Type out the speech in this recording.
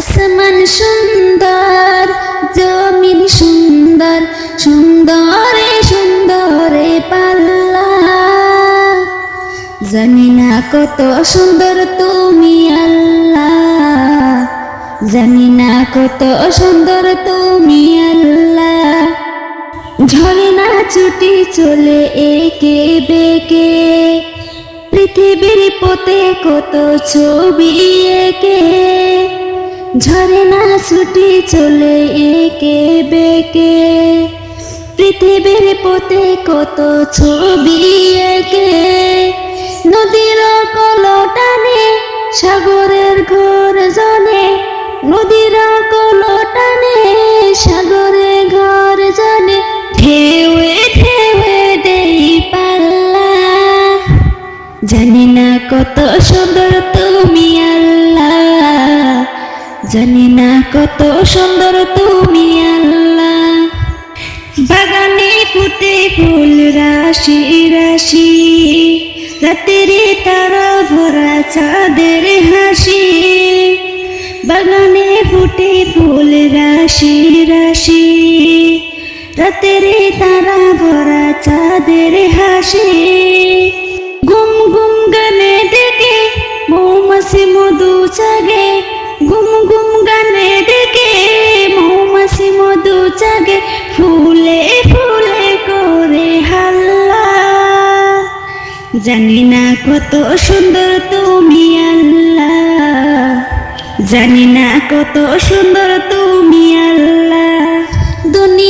আসমান সুন্দর, জমিন সুন্দর, সুন্দরে সুন্দরে পাল্লা। জানি না কত সুন্দর তুমি আল্লাহ। জানি না কত সুন্দর তুমি আল্লাহ। ঝর্ণা ছুটি চলে একে বেকে। পৃথিবীর পথে কত ছবি একে। ঝর্ণা ছুটি চলে একে বেকে। পৃথিবীর পথে কত ছবি একে। নদীর কলটানে, সাগরের ঘর জনে। নদীর কলটানে, সাগরে ঘর জনে। ঢেউয়ে ঢেউয়ে দেই পাল্লা। জানি না কত সুন্দর তুমি আল্লাহ জানি না কত সুন্দর তুমি আল্লাহ। বাগানে ফুটে ফুল রাশি রাশি, রাতের তারা ভরা চাঁদের হাসি। বাগানে ফুটে ফুল রাশি রাশি, রাতের তারা ভরা চাঁদের হাসি। গুম গুম গানে ডেকে মৌমাছি মধু জাগে গুম গুম গানে ডেকে, মৌমাছি মধু জাগে, ফুলে ফুলে করে হাল্লা। জানি না কত সুন্দর তুমি আল্লাহ জানি না কত সুন্দর তুমি আল্লাহ দুনিয়া